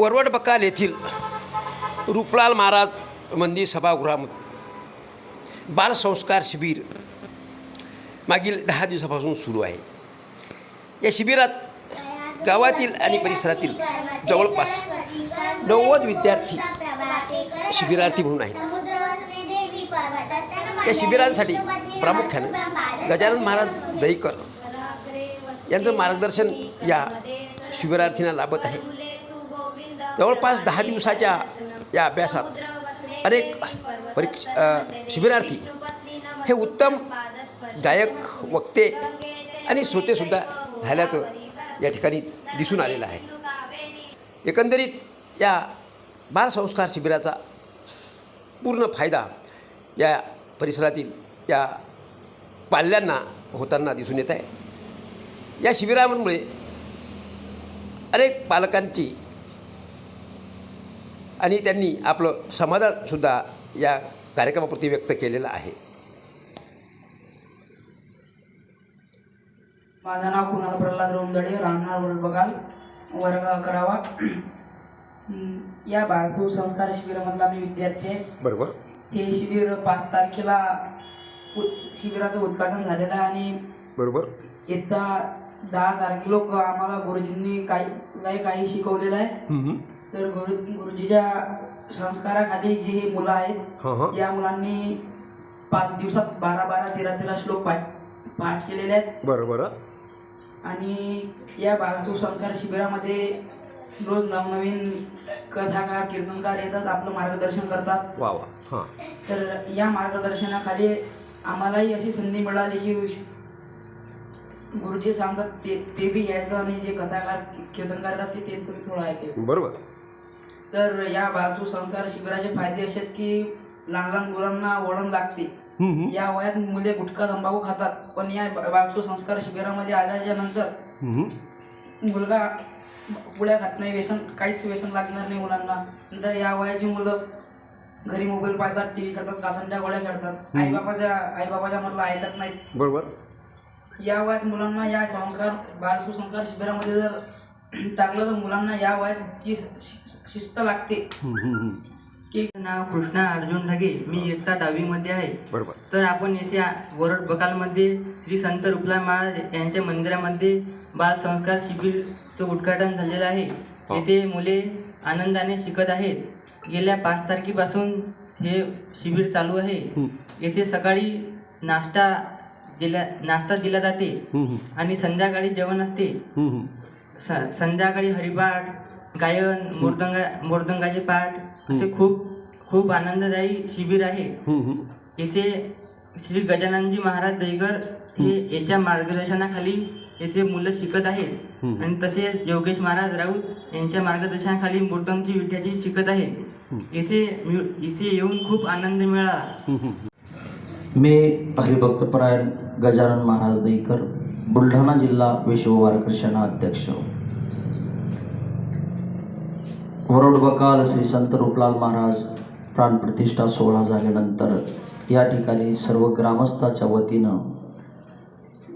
वरवट बकाल येथील रुपलाल महाराज मंदिर सभागृहामध्ये बालसंस्कार शिबिर मागील दहा दिवसापासून सुरू आहे. या शिबिरात गावातील आणि परिसरातील जवळपास नव्वद विद्यार्थी शिबिरार्थी म्हणून आहेत. या शिबिरांसाठी प्रामुख्यानं गजानन महाराज दहीकर यांचं मार्गदर्शन या शिबिरार्थींना लाभत आहे. जवळपास दहा दिवसाच्या या अभ्यासात अनेक परीक्ष शिबिरार्थी हे उत्तम गायक वक्ते आणि श्रोतेसुद्धा झाल्याचं या ठिकाणी दिसून आलेलं आहे. एकंदरीत या बालसंस्कार शिबिराचा पूर्ण फायदा या परिसरातील या पाल्यांना होताना दिसून येत आहे. या शिबिरामुळे अनेक पालकांची आणि त्यांनी आपलं समाधानसुद्धा या कार्यक्रमाप्रती व्यक्त केलेलं आहे. माझं नाव कुणाल प्रल्हाद रोमदडे राहणार बघाल वर्ग अकरावा या बाळसू संस्कार शिबिरामधला मी विद्यार्थी आहे. बरोबर. हे शिबिर पाच तारखेला शिबिराचं उद्घाटन झालेलं आहे आणि बरोबर. येत्या दहा तारखेलोक आम्हाला गुरुजींनी काही काही शिकवलेलं आहे. तर गुरु गुरुजीच्या संस्काराखाली जे हे मुलं आहेत या मुलांनी पाच दिवसात बारा बारा तेरा तेरा श्लोक पाठ पाठ केलेले आहेत. बरं बरं. आणि या बाळसू संस्कार शिबिरामध्ये रोज नवनवीन कथाकार कीर्तनकार येतात आपलं मार्गदर्शन करतात. वा वा. तर या मार्गदर्शनाखाली आम्हालाही अशी संधी मिळाली की गुरुजी सांगतात ते ते बी यायचं आणि जे कथाकार कीर्तनकार येतात ते थोडं ऐकायचं. बरोबर. तर या बाळसू संस्कार शिबिराचे फायदे असे आहेत की लहान लहान मुलांना वळण लागते. या वयात मुले गुटखा तंबाखू खातात. पण या बाळसू संस्कार शिबिरामध्ये आल्याच्यानंतर मुलगा पुढ्या खात नाही व्यसन काहीच व्यसन लागणार नाही मुलांना. नंतर या वयाची मुलं घरी मोबाईल पाहतात टी व्ही खेळतात कासंड्या गोळ्या खेळतात. आईबापाच्या आईबापाच्या मधला ऐकत नाहीत. बरोबर. या वयात मुलांना या संस्कार बाल सुसंस्कार शिबिरामध्ये जर टाकलं तर मुलांना या वयात इतकी शिस्त लागते. की नाव कृष्णा अर्जुन ढगे. मी इयत्ता दहावीमध्ये आहे. बरोबर. तर आपण येथे वरड बकालमध्ये श्री संत रुपला महाराज यांच्या मंदिरामध्ये बाल संस्कार शिबिरचं उद्घाटन झालेलं आहे. येथे मुले आनंदाने शिकत आहेत. गेल्या पाच तारखेपासून हे शिबिर चालू आहे. येथे सकाळी नाश्ता दिला नाश्ता दिला जाते. आणि संध्याकाळी जेवण असते. स- संध्याकाळी हरिपाठ गायन मृदंगा मृदंगाचे पाठ असे खूप खूप आनंददायी शिबिर आहे. येथे श्री गजाननजी महाराज दहीकर हे याच्या मार्गदर्शनाखाली येथे मुलं शिकत आहेत. आणि तसेच योगेश महाराज राऊत यांच्या मार्गदर्शनाखाली मृदंगची विद्यार्थी शिकत आहेत. येथे इथे येऊन खूप आनंद मिळाला. मी हरिभक्तपरायण गजानन महाराज दहीकर बुलढाणा जिल्हा विश्व वारकरी अध्यक्ष. वरोड बकाल श्री संत रूपलाल महाराज प्राणप्रतिष्ठा सोहळा झाल्यानंतर या ठिकाणी सर्व ग्रामस्थाच्या वतीनं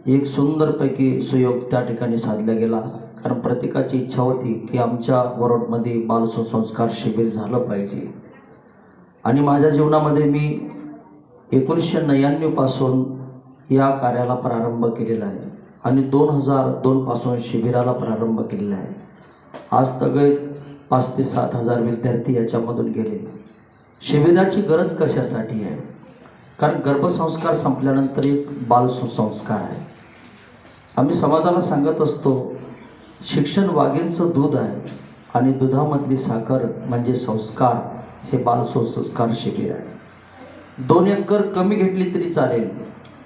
एक सुंदरपैकी सुयोग त्या ठिकाणी साधला गेला. कारण प्रत्येकाची इच्छा होती की आमच्या वरोडमध्ये बालसंस्कार शिबिर झालं पाहिजे. आणि माझ्या जीवनामध्ये मी एकोणीसशे नव्याण्णवपासून या कार्याला प्रारंभ केलेला आहे. आणि दोन हजार दोनपासून शिबिराला प्रारंभ केलेला आहे. आज तगत पाच ते सात हजार विद्यार्थी याच्यामधून गेले. शिबिराची गरज कशासाठी आहे? कारण गर्भसंस्कार संपल्यानंतर एक बालसुसंस्कार आहे. आम्ही समाजाला सांगत असतो शिक्षण वाघींचं दूध आहे आणि दुधामधली साखर म्हणजे संस्कार हे बालसंस्कार शिबिर आहे. दोन एकर कमी घेतली तरी चालेल.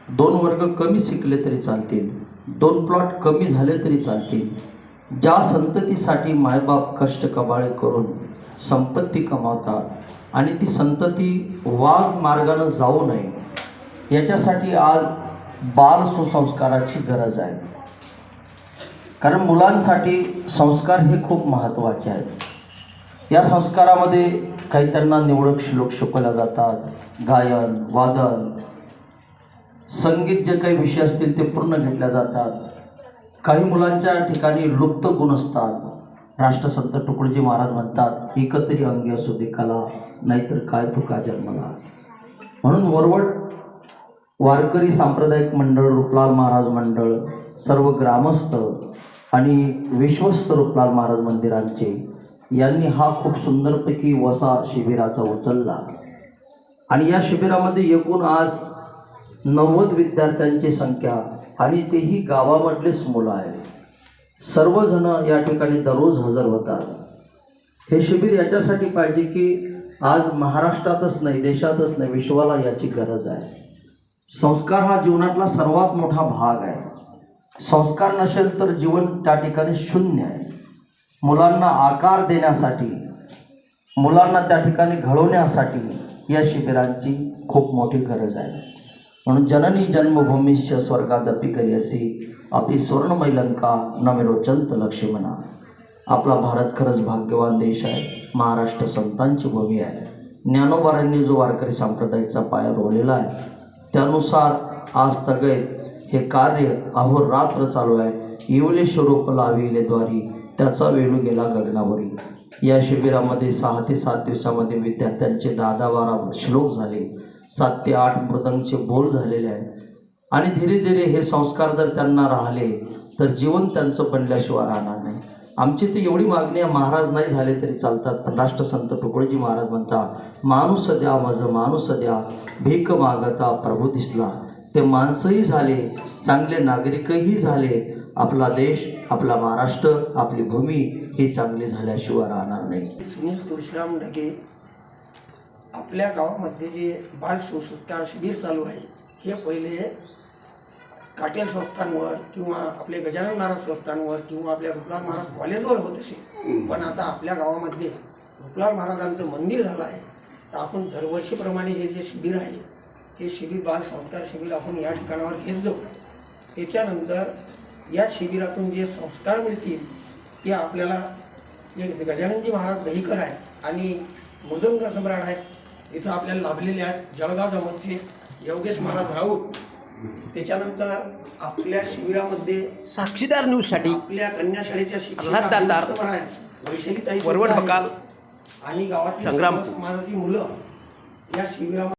दोन वर्ग कमी शिकले तरी चालतील. दोन प्लॉट कमी झाले तरी चालतील. ज्या संततीसाठी मायबाप कष्ट कबाळे करून संपत्ती कमावतात आणि ती संतती वाघ मार्गानं जाऊ नये याच्यासाठी आज बाल सुसंस्काराची गरज आहे. कारण मुलांसाठी संस्कार हे खूप महत्त्वाचे आहेत. या संस्कारामध्ये काही त्यांना निवडक श्लोक शिकवल्या जातात. गायन वादन संगीत जे काही विषय असतील ते पूर्ण घेतल्या जातात. काही मुलांच्या ठिकाणी लुप्त गुण असतात. राष्ट्रसंत तुकडोजी महाराज म्हणतात एकतरी अंगी असू दे कला नाहीतर काय तुका जन्मला. म्हणून वरवट वारकरी सांप्रदायिक मंडळ रुपलाल महाराज मंडळ सर्व ग्रामस्थ आणि विश्वस्त रुपलाल महाराज मंदिरांचे यांनी हा खूप सुंदरपैकी वसा शिबिराचा उचलला. आणि या शिबिरामध्ये एकूण आज नव्वद विद्यार्थ्यांची संख्या आणि तेही गावामधलेच मुलं आहेत. सर्वजण या ठिकाणी दररोज हजर होतात. हे शिबिर याच्यासाठी पाहिजे की आज महाराष्ट्रातच नाही देशातच नाही विश्वाला याची गरज आहे. संस्कार हा जीवनातला सर्वात मोठा भाग आहे. संस्कार नसेल तर जीवन त्या ठिकाणी शून्य आहे. मुलांना आकार देण्यासाठी मुलांना त्या ठिकाणी घडवण्यासाठी या शिबिरांची खूप मोठी गरज आहे. म्हणून जननी जन्मभूमीस्य स्वर्गादपी करियसी आपली स्वर्णमय लंका नमिरोचंत म्हणा आपला भारत खरंच भाग्यवान देश आहे महाराष्ट्र संतांची भूमी आहे. ज्ञानोबारांनी जो वारकरी संप्रदायाचा पाया रोवलेला आहे त्यानुसार आज तगैत हे कार्य अहोरात्र चालू आहे. येवले स्वरूप लाविले द्वारी त्याचा वेणू गेला गगनावरी. या शिबिरामध्ये सहा ते सात दिवसामध्ये विद्यार्थ्यांचे दहा दहा बारा श्लोक झाले. सात ते आठ मृतांचे बोल झालेले आहेत. आणि धीरे धीरे हे संस्कार जर त्यांना राहिले तर जीवन त्यांचं बनल्याशिवाय राहणार नाही. आमची तर एवढी मागणी आहे महाराज नाही झाले तरी चालतात. पण राष्ट्रसंत तुकडोजी महाराज म्हणतात माणूस द्या माझं माणूस द्या भीक मागता प्रभू दिसला. ते माणसंही झाले चांगले नागरिकही झाले. आपला देश आपला महाराष्ट्र आपली भूमी ही चांगली झाल्याशिवाय राहणार नाही. सुनील तुळशीराम ढगे आपल्या गावामध्ये जे बाल सुसंस्कार शिबिर चालू आहे हे पहिले काटेल संस्थांवर किंवा आपले गजानन महाराज संस्थांवर किंवा आपल्या रुपलाल महाराज कॉलेजवर होत असे पण आता आपल्या गावामध्ये रुपलाल महाराजांचं मंदिर झालं आहे. तर आपण दरवर्षीप्रमाणे हे जे शिबिर आहे हे शिबिर बाल संस्कार शिबिर आपण या ठिकाणावर घेत जाऊ. त्याच्यानंतर या शिबिरातून जे संस्कार मिळतील ते आपल्याला जे गजाननजी महाराज दहीकर आहेत आणि मृदंग सम्राट आहेत. इथं आपल्याला लाभलेले आहेत जळगाव जमतचे योगेश महाराज राऊत त्याच्यानंतर आपल्या शिबिरामध्ये साक्षीदार न्यूजसाठी आपल्या कन्याशाळेच्या प्रल्हाद दातार, शिक्षिका वरवड. बकाल आणि गावातील संग्राम. समाजाची मुलं या शिबिरामध्ये